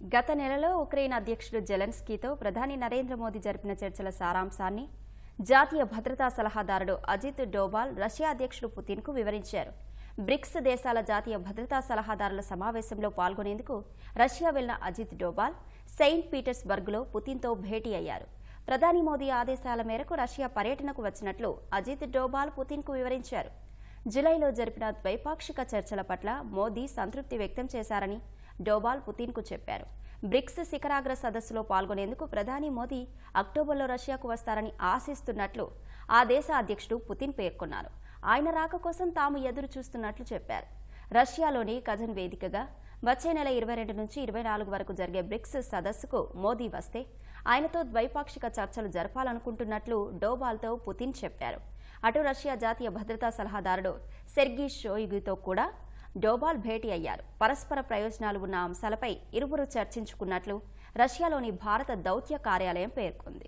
గత నెలలో ఉక్రెయిన్ అధ్యక్షుడు జెలెన్స్కీతో ప్రధాని నరేంద్ర మోదీ జరిపిన చర్చల సారాంశాన్ని జాతీయ భద్రతా సలహాదారుడు అజిత్ డోబాల్ రష్యా అధ్యక్షుడు పుతిన్కు వివరించారు. బ్రిక్స్ దేశాల జాతీయ భద్రతా సలహాదారుల సమావేశంలో పాల్గొనేందుకు రష్యా వెళ్ళిన అజిత్ డోబాల్ సెయింట్ పీటర్స్బర్గ్లో పుతిన్తో భేటీ అయ్యారు. ప్రధాని మోదీ ఆదేశాల మేరకు రష్యా పర్యటనకు వచ్చినట్లు అజిత్ డోబాల్ పుతిన్కు వివరించారు. జులైలో జరిపిన ద్వైపాక్షిక చర్చల పట్ల మోదీ సంతృప్తి వ్యక్తం చేశారని డోబాల్ పుతిన్కు చెప్పారు. బ్రిక్స్ శిఖరాగ్ర సదస్సులో పాల్గొనేందుకు ప్రధాని మోదీ అక్టోబర్లో రష్యాకు వస్తారని ఆశిస్తున్నట్లు ఆ దేశ అధ్యక్షుడు పుతిన్ పేర్కొన్నారు. ఆయన రాక కోసం తాము ఎదురు చూస్తున్నట్లు చెప్పారు. రష్యాలోని కజన్ వేదికగా వచ్చే నెల ఇరవై రెండు నుంచి ఇరవై నాలుగు వరకు జరిగే బ్రిక్స్ సదస్సుకు మోదీ వస్తే ఆయనతో ద్వైపాక్షిక చర్చలు జరపాలనుకుంటున్నట్లు డోబాల్తో పుతిన్ చెప్పారు. అటు రష్యా జాతీయ భద్రతా సలహాదారుడు సెర్గీ షోయిగుతో కూడా డోబాల్ భేటీ అయ్యారు. పరస్పర ప్రయోజనాలు ఉన్న అంశాలపై ఇరువురు చర్చించుకున్నట్లు రష్యాలోని భారత దౌత్య కార్యాలయం పేర్కొంది.